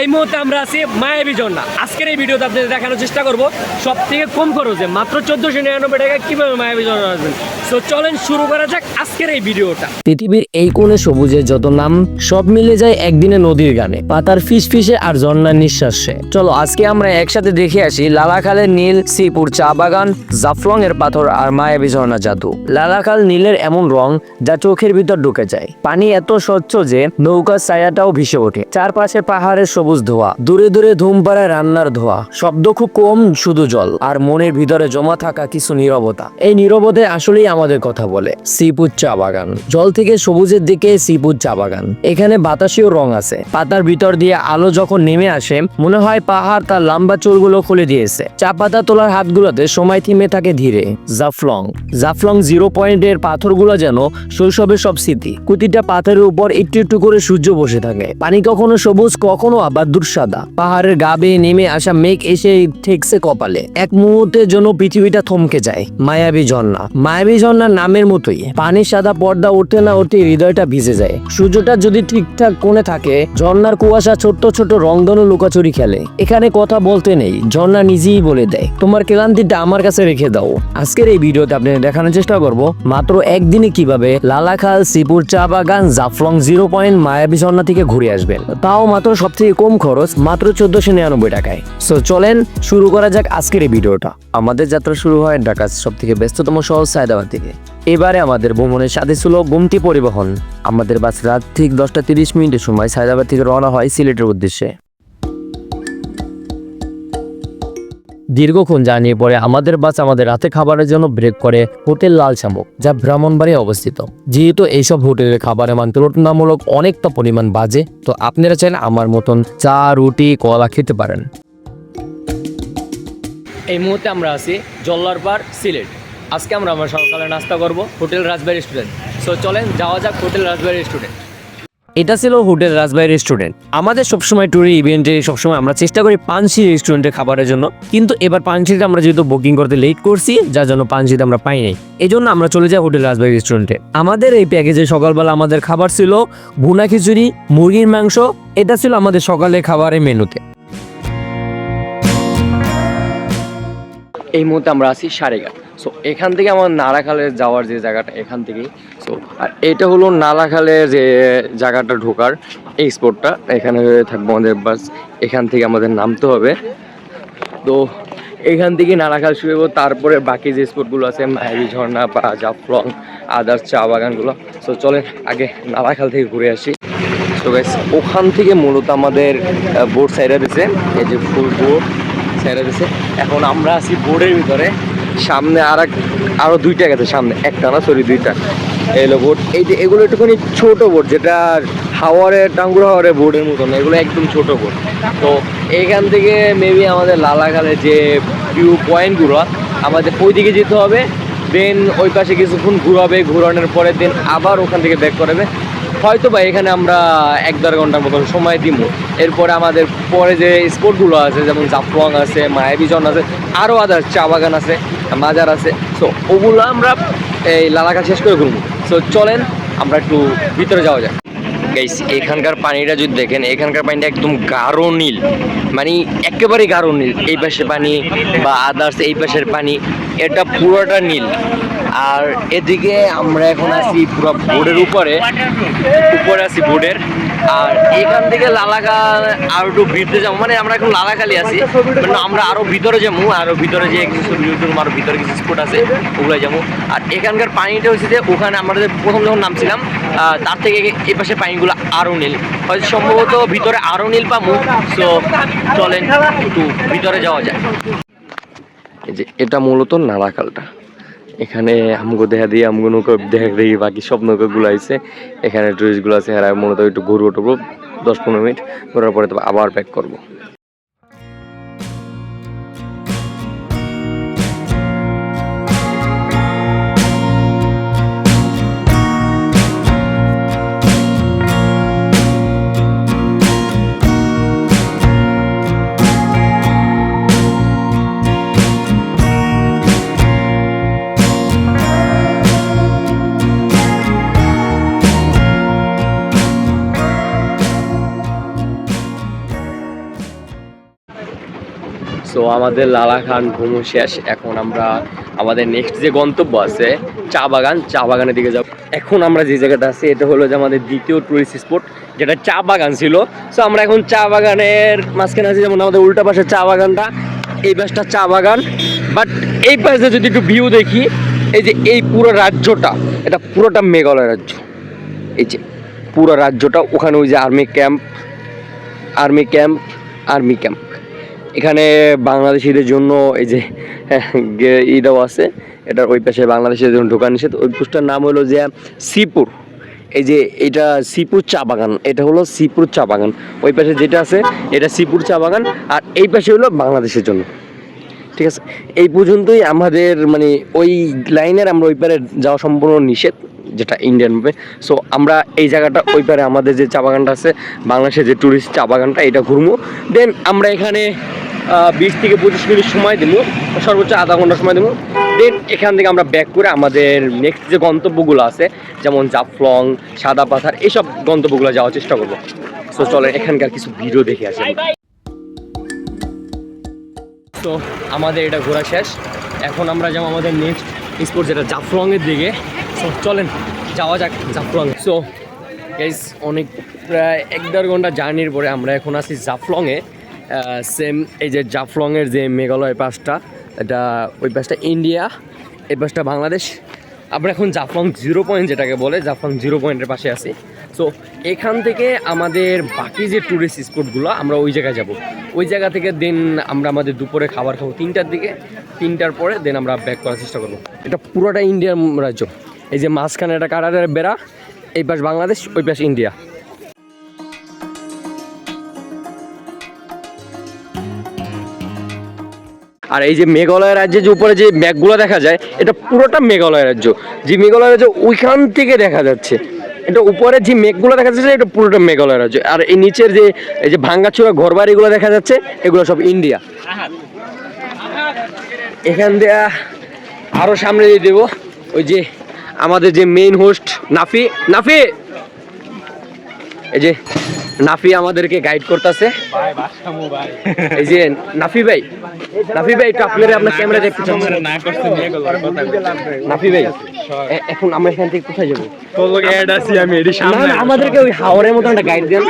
এই মুহূর্তে আমরা আছি মায়াবী ঝর্ণা আজকের এই ভিডিওতে আপনাদের দেখানোর চেষ্টা করব সব থেকে কম খরচে, মাত্র চোদ্দোশো নিরানব্বই টাকা কীভাবে মায়াবী ঝর্ণা আসবেন? তো চলেন শুরু করা যাক আজকের এই ভিডিওটা। পৃথিবীর এই কোণে সবুজের যত নাম, সব মিলে যায় একদিনে নদীর গানে। পাতার ফিস ফিসে আর ঝর্ণার নিঃশ্বাসে। চলো, আজকে আমরা একসাথে দেখে আসি লালাখালের নীল শ্রীপুর চা বাগান জাফলং এর পাথর আর মায়াবী ঝর্ণা জাদু। লালাখাল নীলের এমন রং যা চোখের ভিতর ঢুকে যায়। পানি এত স্বচ্ছ যে নৌকার ছায়াটাও ভেসে ওঠে। চারপাশে পাহাড়ের সবুজ ধোয়া, দূরে দূরে ধুম পাড়ায় রান্নার ধোয়া, শব্দ খুব কম, শুধু জল, আর মনের ভিতরে জমা থাকা কিছু নীরবতা। এই নীরবতে আসলেই আমাদের কথা বলে শ্রীপুর চা বাগান। জল থেকে সবুজের দিকে শ্রীপুর চা বাগান। এখানে বাতাসেও রং আছে। পাতার ভিতর দিয়ে আলো যখন নেমে আসে, মনে হয় পাহাড় তার লম্বা চুলগুলো খুলে দিয়েছে। চা পাতা তোলার হাতগুলোতে সময় থিমে থাকে ধীরে। জাফলং। জাফলং জিরো পয়েন্ট পয়েন্টের পাথরগুলো যেন শৈশবের সব স্মৃতি। প্রতিটা পাথরের উপর একটু একটু করে সূর্য বসে থাকে। পানি কখনো সবুজ, কখনো আবার দুঃসাদা। পাহাড়ের গা বেয়ে নেমে আসা মেঘ এসে ঠেকছে কপালে। এক মুহূর্তের জন্য পৃথিবীটা থমকে যায়। মায়াবী ঝর্ণা। মায়াবী ঝর্ণার নামের মতোই। পানির সাদা পর্দা উঠতে না উঠতে হৃদয়টা ভিজে যায়। সূর্যটা যদি ঠিকঠাক কোণে থাকে, ঝর্ণার কুয়াশা ছোট্ট ছোট রংধনু লুকাচুরি খেলে। এখানে কথা বলতে নেই। ঝর্ণা নিজেই বলে দেয়। তোমার ক্লান্তিটা আমার কাছে রেখে দাও। আজকের এই ভিডিওতে আপনি দেখানোর চেষ্টা করব, মাত্র একদিনে কীভাবে লালাখাল সিপুর চা বাগান, জাফলং জিরো পয়েন্ট মায়াবী ঝর্ণা থেকে ঘুরে আসবেন। তাও মাত্র সব থেকে কম খরচ মাত্র চোদ্দশো নিরানব্বই টাকায়। সো চলেন শুরু করা যাক আজকের এই ভিডিওটা। আমাদের যাত্রা শুরু হয় ঢাকার সব থেকে ব্যস্ততম শহর সায়দাবাদ থেকে। এবারে আমাদের ভ্রমণের সাথে ছিল গুমটি পরিবহন। আমাদের বাস রাত ঠিক দশটা তিরিশ মিনিটের সময় সায়দাবাদ থেকে রওনা হয় সিলেটের উদ্দেশ্যে। দীর্ঘক্ষণ জার্নির পরে আমাদের বাস আমাদের রাতে খাবারের জন্য ব্রেক করে হোটেল লাল শামুক, যা ব্রাহ্মণবাড়ি অবস্থিত। যেহেতু এইসব হোটেলের খাবারের মান তুলনামূলক অনেকটা পরিমাণ বাজে, তো আপনারা চাইলে আমার মতন চা, রুটি, কলা খেতে পারেন। এই মুহূর্তে আমরা আছি জল্লার পার সিলেট। আজকে আমরা আমার সকালে নাস্তা করব হোটেল রাজবাড়ি রেস্টুরেন্ট সো চলেন যাওয়া যাক হোটেল রাজবাড়ি রেস্টুরেন্ট এটা ছিল হোটেল রাজবাই রেস্টুরেন্ট আমাদের সবসময় ট্যুরি ইভেন্টে সবসময় আমরা চেষ্টা করি পানসি রেস্টুরেন্টের খাবারের জন্য। কিন্তু এবার পানসিটা আমরা যেহেতু বুকিং করতে লেট করছি, যার জন্য পানসিটা আমরা পাই নাই। এই জন্য আমরা চলে যাই হোটেল রাজবাই রেস্টুরেন্টে আমাদের এই প্যাকেজে সকালবেলা আমাদের খাবার ছিল ভুনা খিচুড়ি, মুরগির মাংস, এটা ছিল আমাদের সকালে খাবারের মেনুতে এই মুহূর্তে আমরা আছি সারেঘাট সো এখান থেকে আমার নালাখালে যাওয়ার যে জায়গাটা, এখান থেকেই। সো আর এটা হলো নালাখালের যে জায়গাটা ঢোকার এই স্পটটা এখানে থাকব আমাদের বাস, এখান থেকে আমাদের নামতে হবে। তো, এখান থেকে নালাখাল শুরু হব তারপরে বাকি যে স্পটগুলো আছে, মায়াবী ঝর্ণা বা জাফলং, আদার্স চা বাগানগুলো। সো চলেন আগে নালাখাল থেকে ঘুরে আসি। তো গাইস ওখান থেকে মূলত আমাদের বোর্ড সাইডে দিছে এই যে ফুল বোর্ড সাইডে দিছে। এখন আমরা আছি বোর্ডের ভিতরে। সামনে আর এক আরও দুইটা গেছে সামনে। একটা না সরি দুইটা। এলো বোর্ড। এই যে এগুলো একটুখানি ছোট বোর্ড, যেটা হাওয়ারে টাঙ্গুর হাওয়ারে বোর্ডের মতন এগুলো একদম ছোট বোর্ড। তো এইখান থেকে মেবি আমাদের লালাখালে যে ভিউ পয়েন্টগুলো আমাদের ওই দিকে যেতে হবে। দেন ওই পাশে কিছুক্ষণ ঘুরাবে, ঘুরানোর পরে দেন আবার ওখান থেকে ব্যাক করাবে। হয়তো বা এখানে আমরা এক দেড় ঘণ্টার মতন সময় দিব। এরপরে আমাদের পরে যে স্পটগুলো আছে, যেমন জাফলং আছে, মায়াবিজন আছে আরও আদার চা বাগান আছে, মাজার আছে। সো ওগুলো আমরা এই লালাকা শেষ করে ঘুরবো। সো চলেন, আমরা একটু ভিতরে যাওয়া যায় গাইস এখানকার পানিটা যদি দেখেন, এখানকার পানিটা একদম গাঢ় নীল। মানে একেবারে গাঢ় নীল। এই পাশের পানি বা আদার্স এই পাশের পানি, এটা পুরোটা নীল। আর এদিকে আমরা এখন আছি পুরো বোর্ডের উপরে। উপরে আছি বোর্ডের। আর এখান থেকে লালাখাল আরও একটু ভিতরে যাব। মানে আমরা এখন লালাখালি আছি। মানে আমরা আরও ভিতরে যাব, আরও ভিতরে যে ভিতরে কিছু স্পট আছে ওগুলো যাব। আর এখানকার পানিটা হচ্ছে যে, ওখানে আমাদের প্রথম যখন নামছিলাম তার থেকে এই পাশে পানিগুলো আরও নীল। হয়তো সম্ভবত ভিতরে আরও নীল পাবো। সো চলেন একটু ভিতরে যাওয়া যায় যে, এটা মূলত নালাখালটা। এখানে আমগো দেখা দিয়ে, আমগো নৌকা দেখা দিয়ে বাকি সব নৌকাগুলো আছে এখানে টুরিস্টগুলো আছে, এরা মূলত একটু ঘুরবো টুকবো দশ পনেরো মিনিট, ঘোরার পরে তো আবার ব্যাক করব। আমাদের লালাখান ঘুমু শেষ। এখন আমরা আমাদের নেক্সট যে গন্তব্য আছে, চা বাগান, চা বাগানের দিকে যাব। এখন আমরা যে জায়গাটা আছি, এটা হলো যে আমাদের দ্বিতীয় টুরিস্ট স্পট যেটা চা বাগান ছিল। সো আমরা এখন চা বাগানের মাঝখানে আছি, যেমন আমাদের উল্টা পাশে চা বাগানটা, এই পাশটা চা বাগান। বাট এই পাশে যদি একটু ভিউ দেখি, এই যে এই পুরো রাজ্যটা, এটা পুরোটা মেঘালয় রাজ্য। এই যে পুরো রাজ্যটা, ওখানে ওই যে army camp army camp army camp এখানে বাংলাদেশিদের জন্য এই যে গে- ইটাও আছে। এটার ওই পাশে বাংলাদেশের জন্য ঢোকা নিষেধ। ওই পোস্টার নাম হলো যে শ্রীপুর এই যে এটা শ্রীপুর চা বাগান। এটা হলো শ্রীপুর চা বাগান। ওই পাশে যেটা আছে, এটা শ্রীপুর চা বাগান। আর এই পাশে হলো বাংলাদেশের জন্য। ঠিক আছে? এই পর্যন্তই আমাদের মানে ওই লাইনের আমরা ওই পারে যাওয়া সম্পূর্ণ নিষেধ। যেটা ইন্ডিয়ান ভাবে সো আমরা এই জায়গাটা, ওই পারে আমাদের যে চা বাগানটা আছে, বাংলাদেশের যে ট্যুরিস্ট চা বাগানটা এটা ঘুরবো দেন আমরা এখানে বিশ থেকে পঁচিশ মিনিট সময় দেবো সর্বোচ্চ আধা ঘণ্টা সময় দেবো দেন এখান থেকে আমরা ব্যাক করে আমাদের নেক্সট যে গন্তব্যগুলো আছে, যেমন জাফলং, সাদা পাথার এইসব গন্তব্যগুলো যাওয়ার চেষ্টা করব। সো চলেন এখানকার কিছু ভিডিও দেখে আসি তো আমাদের এটা ঘোরা শেষ। এখন আমরা যেমন আমাদের নেক্সট স্পোর্ট যেটা জাফলংয়ের দিকে। সো চলেন, যাওয়া যাক, জাফলং। সো গাইস অনেক, প্রায় এক দেড় ঘণ্টা জার্নির পরে আমরা এখন আছি জাফলংয়ে। সেম এই যে জাফলংয়ের যে মেঘালয় পাসটা এটা ওই পাশটা ইন্ডিয়া, এই পাশটা বাংলাদেশ। আমরা এখন জাফলং জিরো পয়েন্ট যেটাকে বলে, জাফলং জিরো পয়েন্টের পাশে আছি। সো এখান থেকে আমাদের বাকি যে ট্যুরিস্ট স্পটগুলো আমরা ওই জায়গায় যাব। ওই জায়গা থেকে দেন আমরা আমাদের দুপুরে খাবার খাব তিনটার দিকে। তিনটার পরে দেন আমরা ব্যাক করার চেষ্টা করব। এটা পুরোটা ইন্ডিয়ার রাজ্য। এই যে মাঝখানে একটা কাটারের বেড়া, এই পাশ বাংলাদেশ, ওই পাশ ইন্ডিয়া। আর এই যে মেঘালয় রাজ্যে যে উপরে যে ম্যাপগুলো দেখা যায়, এটা পুরোটা মেঘালয় রাজ্য। যে মেঘালয় রাজ্য ওইখান থেকে দেখা যাচ্ছে। এটা উপরে যে মেঘগুলো দেখা যাচ্ছে, এটা পুরোটা মেঘালয় রাজ্য। আর এই নিচের যে, এই যে ভাঙ্গাচোরা ঘর বাড়িগুলো দেখা যাচ্ছে, এগুলো সব ইন্ডিয়া। এখান দিয়ে আরও সামনে দিয়ে দেবো। ওই যে আমাদের যে মেইন হোস্ট নাফি নাফি! এই যে নাফি আমাদেরকে গাইড করতেছে। এই যে নাফি ভাই নাফি ভাই একটু আপনারা আপনার ক্যামেরা দেখতে না করতে নিয়ে গেল নাফি ভাই এখন আমরা এখান থেকে কোথায় যাব? আমি সামনে আমাদেরকে ওই হাওয়ারের মতো একটা গাইড দেন।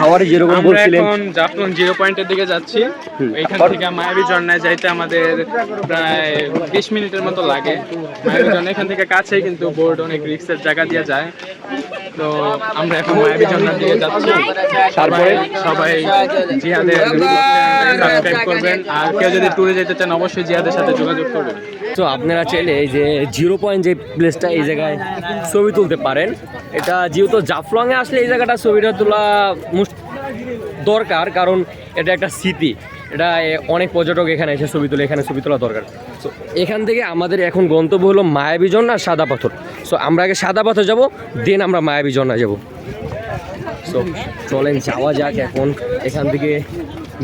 হাওয়ারে যেরকম আমরা বলছিলেন। এখন জাফলং জিরো পয়েন্টের দিকে যাচ্ছি। এখান থেকে মায়াবী ঝর্ণায় যাইতে আমাদের প্রায় বিশ মিনিটের মতো লাগে। মায়াবী ঝর্ণা এখান থেকে কাছেই কিন্তু বোর্ড অনেক রিক্সের জায়গা দিয়ে যায়। তো আমরা এখন মায়াবী ঝর্ণার দিকে যাচ্ছি। তারপরে? সবাই জিহাদের সাবস্ক্রাইব করবেন। আর কেউ যদি ট্যুরে যেতে চান অবশ্যই জিহাদের সাথে যোগাযোগ করবেন। তো আপনারা চাইলে এই যে জিরো পয়েন্ট যে প্লেসটা এই জায়গায় ছবি তুলতে পারেন। এটা যেহেতু জাফলংয়ে আসলে এই জায়গাটা ছবিটা তোলা দরকার কারণ এটা একটা স্মৃতি এটা অনেক পর্যটক এখানে এসে ছবি তোলে এখানে ছবি তোলা দরকার। সো এখান থেকে আমাদের এখন গন্তব্য হলো মায়াবী ঝর্ণা আর সাদা পাথর। সো আমরা আগে সাদা পাথর যাব দেন আমরা মায়াবী ঝর্ণা যাব। সো চলেন, যাওয়া যাক এখন। এখান থেকে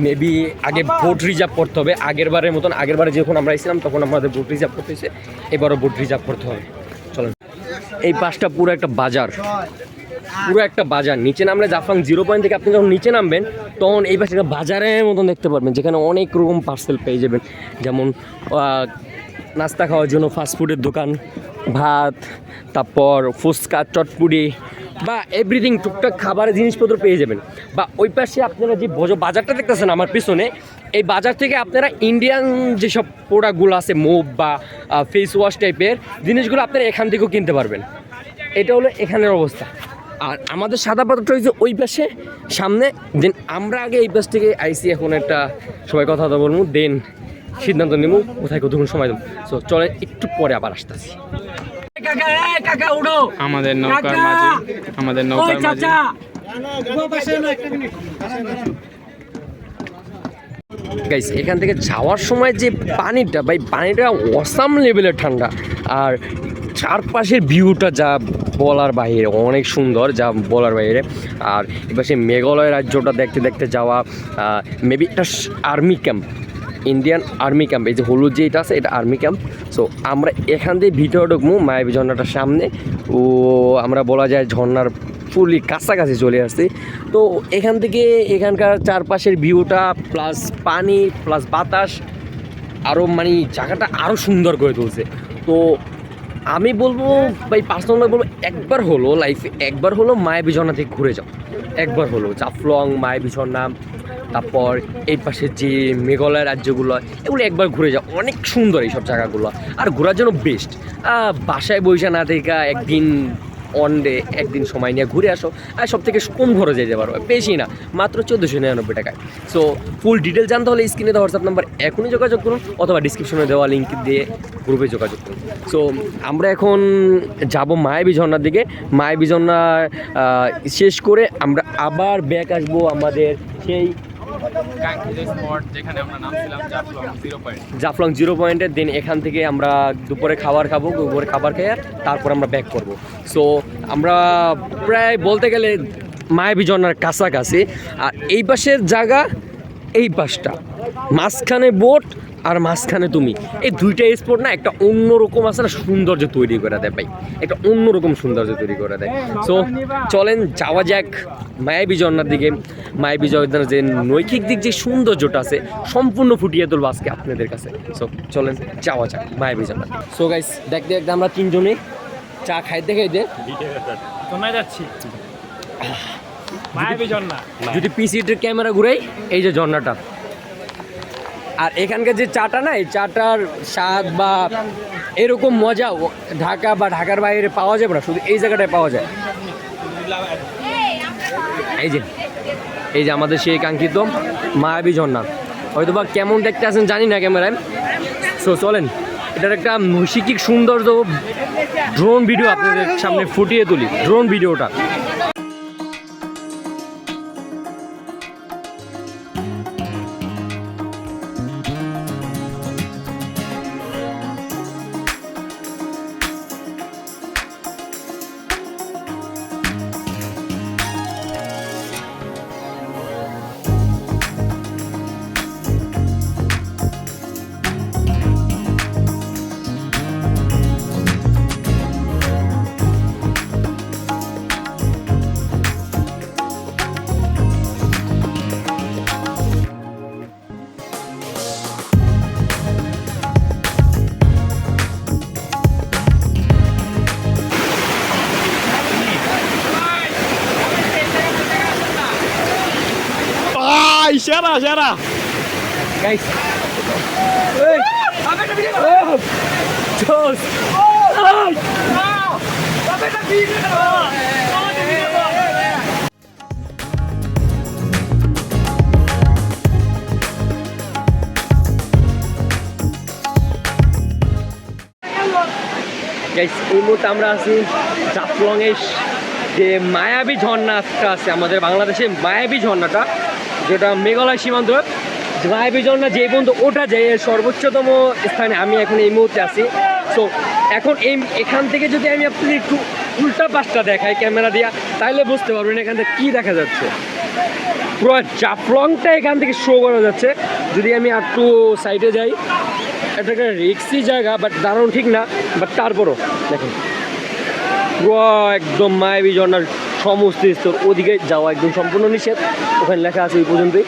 মেবি আগে বোট রিজার্ভ করতে হবে। আগের বারের মতন, আগের বারে যখন আমরা এসেছিলাম, তখন আমাদের বোট রিজার্ভ করতে হয়েছে। এবারও বোট রিজার্ভ করতে হবে। চলেন। এই পাশটা পুরো একটা বাজার। পুরো একটা বাজার। নিচে নামলে জাফরাং জিরো পয়েন্ট থেকে আপনি যখন নিচে নামবেন, তখন এই পাশে একটা বাজারের মতন দেখতে পারবেন, যেখানে অনেক রকম পার্সেল পেয়ে যাবেন। যেমন নাস্তা খাওয়ার জন্য ফাস্টফুডের দোকান, ভাত, তারপর ফুচকা চটপুরি বা এভরিথিং টুকটাক খাবারের জিনিসপত্র পেয়ে যাবেন। বা ওই পাশে আপনারা যে বজ- বাজারটা দেখতেছেন আমার পিছনে, এই বাজার থেকে আপনারা ইন্ডিয়ান যেসব প্রোডাক্টগুলো আছে মুভ বা ফেস ওয়াশ টাইপের জিনিসগুলো আপনারা এখান থেকেও কিনতে পারবেন। এটা হলো এখানের অবস্থা। আর আমাদের সাদা পাথরটা হয়েছে ওই পাশে, সামনে। দেন আমরা আগে এই পাশ থেকে আইসি এখন একটা সবাই কথা বলব। দেন সিদ্ধান্ত নেব, কোথায় কতক্ষণ সময় দেবো। সো চলে একটু পরে আবার আসতেছি। আমাদের নৌকার মাঝি আমাদের নৌকার মাঝি। গাইস এখান থেকে যাওয়ার সময় যে পানিটা ভাই পানিটা অসাম লেভেলের ঠান্ডা। আর চারপাশের ভিউটা যা বলার বাইরে অনেক সুন্দর যা বলার বাইরে। আর এবার সেই মেঘালয় রাজ্যটা দেখতে দেখতে যাওয়া মেবি একটা army camp Indian army camp এই যে হলুদ যে এটা আছে, এটা আর্মি ক্যাম্প সো আমরা এখান দিয়ে ভিতরে ঢুকবো, মায়াবী ঝর্ণাটার সামনে। ও, আমরা বলা যায় ঝর্ণার ফুলি কাছাকাছি চলে আসছি। তো, এখান থেকে এখানকার চারপাশের ভিউটা প্লাস পানি প্লাস বাতাস আরও মানে জায়গাটা আরও সুন্দর করে তুলছে। তো, আমি বলব, ভাই পার্সোনালি বলব, একবার হলো লাইফে একবার হলো মায়াবী ঝর্ণা থেকে ঘুরে যাও। একবার হলো, জাফলং, মায়াবী ঝর্ণা তারপর এই পাশে যে মেঘালয় রাজ্যগুলো, এগুলো একবার ঘুরে যাও। অনেক সুন্দর এইসব জায়গাগুলো। আর ঘোরার জন্য বেস্ট বাসায় বৈশা না থেকে একদিন অন ডে একদিন সময় নিয়ে ঘুরে আসো। আর সব থেকে কম খরচে যেতে পারো। বেশি না, মাত্র চোদ্দোশো নিরানব্বই টাকায়। সো ফুল ডিটেল জানতে হলে স্ক্রিনে দেওয়া হোয়াটসঅ্যাপ নাম্বার এখনই যোগাযোগ করুন, অথবা ডিসক্রিপশনে দেওয়া লিঙ্ক দিয়ে গ্রুপে যোগাযোগ করুন। সো আমরা এখন যাব মায়াবী ঝর্ণার দিকে। মায়াবী ঝর্ণা শেষ করে আমরা আবার ব্যাক আসব আমাদের সেই জাফলং জিরো পয়েন্টের দিন এখান থেকে আমরা দুপুরে খাবার খাব, দুপুরে খাবার খেয়ে তারপর আমরা ব্যাক করব। সো আমরা প্রায় বলতে গেলে মায়াবী ঝর্ণার কাছাকাছি। আর এই পাশের জায়গা, এই পাশটা। মাঝখানে বোট আর মাঝখানে তুমি। এই দুইটা স্পট না একটা অন্যরকম আছে না সৌন্দর্য তৈরি করে দেয় ভাই। একটা অন্যরকম সৌন্দর্য তৈরি করে দেয়। সো চলেন যাওয়া যাক মায়াবী ঝর্ণার দিকে। মায়াবী ঝর্ণার যে নৈখিক দিক যে সৌন্দর্যটা আছে সম্পূর্ণ ফুটিয়ে তুলবো আজকে আপনাদের কাছে। সো চলেন যাওয়া যাক মায়াবী ঝর্ণা সো গাইস দেখতে দেখতে আমরা তিনজনে চা খাইতে খাইতে কোনায় যাচ্ছি? যদি পিসিটির ক্যামেরা ঘুরাই এই যে ঝর্ণাটা আর এখানকার যে চাটা না, এই চাটার স্বাদ বা এরকম মজা ঢাকা বা ঢাকার বাইরে পাওয়া যাবে না, শুধু এই জায়গাটায় পাওয়া যায়। এই যে এই যে আমাদের সেই কাঙ্ক্ষিত মায়াবী ঝর্ণা। হয়তো বা কেমন দেখতে আছেন জানি না ক্যামেরায়। সো চলেন, এটার একটা নৈশিকিক সৌন্দর্য ড্রোন ভিডিও আপনাদের সামনে ফুটিয়ে তুলি ড্রোন ভিডিওটা সেরা সেরা এই মুহূর্তে আমরা আছি জাফলং এর যে মায়াবী ঝর্ণাটা আছে, আমাদের বাংলাদেশে মায়াবী ঝর্ণাটা। যেটা মেঘালয় সীমান্ত। মায়াবী ঝর্ণা যে পর্যন্ত ওটা এর সর্বোচ্চতম স্থানে আমি এখন এই মুহূর্তে আছি। সো এখন এই এখান থেকে যদি আমি আপনি একটু উল্টা পাশটা দেখাই ক্যামেরা দিয়া তাহলে বুঝতে পারবেন এখান থেকে কী দেখা যাচ্ছে। পুরো জাফলংটা এখান থেকে শো করা যাচ্ছে। যদি আমি একটু সাইডে যাই, এটা একটা রিক্সি জায়গা বাট দারুণ ঠিক না বাট তারপরও দেখেন। পুরো একদম মায়াবী ঝর্ণার সমস্ত স্তর ওদিকে যাওয়া একদম সম্পূর্ণ নিষেধ। ওখানে লেখা আছে এই পর্যন্তই।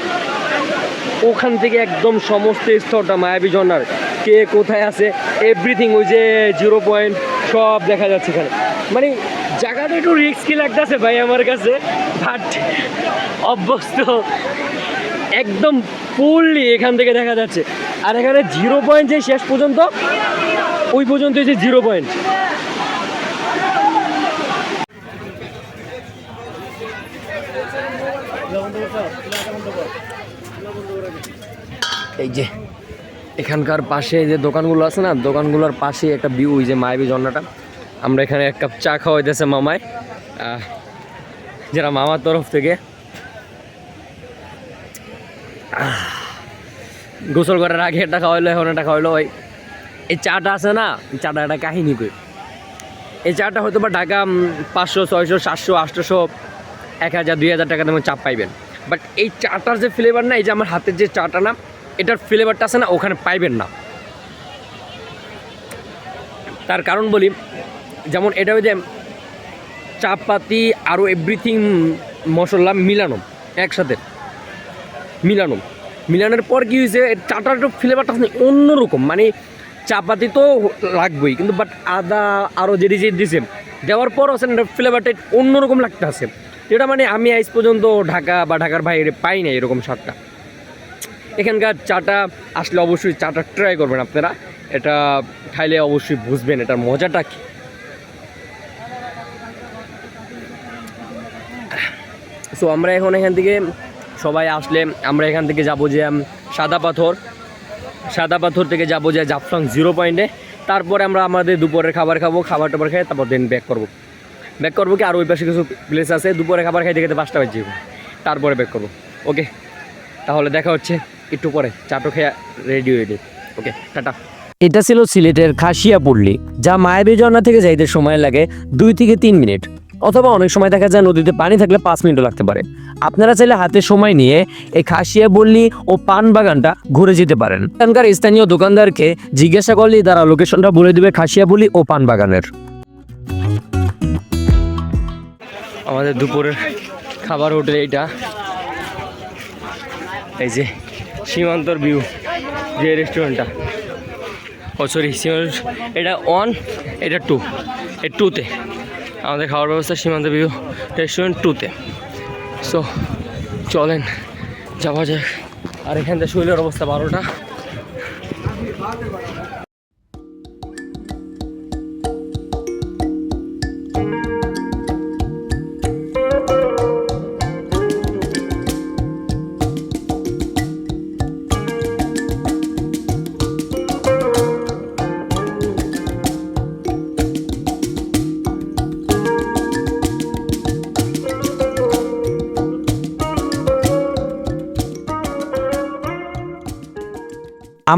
ওখান থেকে একদম সমস্ত স্তরটা মায়াবী ঝর্ণার। কে কোথায় আছে? এভরিথিং ওই যে জিরো পয়েন্ট সব দেখা যাচ্ছে এখানে। মানে জায়গাটা একটু রিস্কি লাগতেছে ভাই আমার কাছে। বাট অভ্যস্ত। একদম ফুললি এখান থেকে দেখা যাচ্ছে। আর এখানে জিরো পয়েন্ট যে শেষ পর্যন্ত, ওই পর্যন্ত যে জিরো পয়েন্ট এই যে, এখানকার পাশে যে দোকানগুলো আছে না, দোকানগুলোর পাশে একটা ভিউ ওই যে মায়াবী ঝর্ণাটা। আমরা এখানে এক কাপ চা খাওয়াইতেছে মামায় যেটা মামার তরফ থেকে। গোসল করার আগে একটা খাওয়াইলো, এখন একটা খাওয়াইলো। ওই, এই চাটা আছে না চাটা একটা কাহিনী কই। এই চাটা হয়তো বা ঢাকা পাঁচশো, ছয়শো, সাতশো, আটশোশো, এক হাজার, দুই হাজার টাকা দামের চাপ পাইবেন। বাট এই চাটার যে ফ্লেভার না, এই যে আমার হাতের যে চাটা না এটার ফ্লেভারটা আছে না, ওখানে পাইবেন না। তার কারণ বলি, যেমন এটা ওই যে চাপাতি আরও এভরিথিং মশলা মিলানো, একসাথে। মিলানো। মিলানোর পর কি হয়েছে চাটার ফ্লেভারটা অন্যরকম। মানে চাপাতি তো লাগবেই, কিন্তু বাট আদা আরও যে দিছে, দেওয়ার পর এটা ফ্লেভারটা অন্যরকম লাগতে আছে যেটা মানে আমি আজ পর্যন্ত ঢাকা বা ঢাকার বাইরে পাই না এরকম স্বাদটা। এখানকার চাটা আসলে অবশ্যই চাটা ট্রাই করবেন আপনারা। এটা খাইলে অবশ্যই বুঝবেন এটার মজাটা কি। সো আমরা এখন এখান থেকে সবাই আসলে আমরা এখান থেকে যাব যে সাদা পাথর। সাদা পাথর থেকে যাব যে, জাফলং জিরো পয়েন্টে তারপরে আমরা আমাদের দুপুরের খাবার খাব, খাবার টাবার খেয়ে তারপর দেন ব্যাক করব। ব্যাক করব কি? আর ওই পাশে কিছু প্লেস আছে দুপুরে খাবার খাইতে খেতে পাঁচটা বাজে। তারপরে ব্যাক করব। ওকে তাহলে দেখা হচ্ছে। একটু পরে, চাটো খেয়ে রেডি হয়ে ওকে টাটা। এটা ছিল সিলেটের খাসিয়া পল্লী যা মায়াবী ঝর্ণা থেকে যাইতে সময় লাগে দুই থেকে তিন মিনিট, অথবা অনেক সময় দেখা যায় নদীতে পানি থাকলে পাঁচ মিনিটও লাগতে পারে। আপনারা চাইলে হাতে সময় নিয়ে এই খাসিয়া বল্লি ও পান বাগানটা ঘুরে যেতে পারেন। এখানকার স্থানীয় দোকানদারকে জিজ্ঞাসা করলেই তারা লোকেশনটা বলে দেবে খাসিয়া বল্লি ও পান বাগানের। আমাদের দুপুরের খাবার হোটেল এইটা। এই যে সীমান্তর ভিউ যে রেস্টুরেন্টটা ও সরি সীমান্ত এটা ওয়ান এটা টু এ টুতে আমাদের খাওয়ার ব্যবস্থা সীমান্ত ভিউ রেস্টুরেন্ট টুতে সো চলেন, যাওয়া যাক। আর এখানটা শরীরের অবস্থা বারোটা।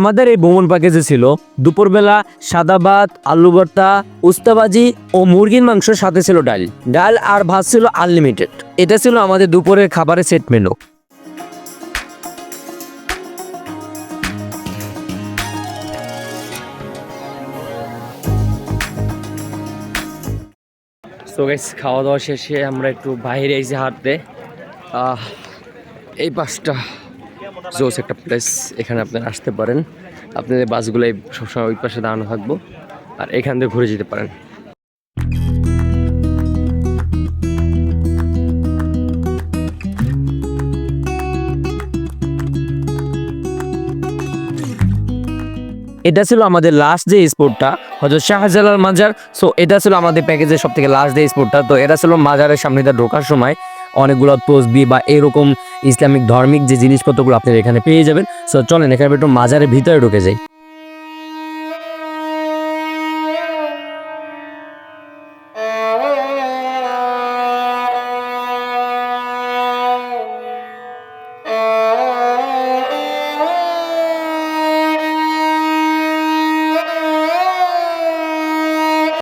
আমাদের এই ভ্রমণ প্যাকেজে ছিল দুপুরবেলা সাদা ভাত, আলু ভর্তা উস্তাবাজি ও মুরগির মাংস সাথে ছিল ডাল। ডাল আর ভাত ছিল আনলিমিটেড এটা ছিল আমাদের দুপুরের খাবারের সেট মেনু সো গাইস খাওয়া দাওয়া শেষে আমরা একটু বাইরে এসে হাঁটতে। এই পাশটা। জোস একটা প্লেস এখানে আপনারা আসতে পারেন। আপনাদের বাসগুলো এই সবসময় ওই পাশে দাঁড়ানো থাকব, আর এখান থেকে ঘুরে যেতে পারেন। এটা ছিল আমাদের লাস্ট যে স্পোর্টটা হজরত শাহজালাল মাজার। সো এটা ছিল আমাদের প্যাকেজের সব থেকে লাস্ট যে স্পোর্টটা তো এটা ছিল মাজারের সামনে ঢোকার সময়। অনেকগুলো তসবি বা এরকম ইসলামিক ধর্মিক যে জিনিসপত্রগুলো আপনারা এখানে পেয়ে যাবেন। সো চলেন, এখানে একটু মাজারের ভিতরে ঢুকে যাই।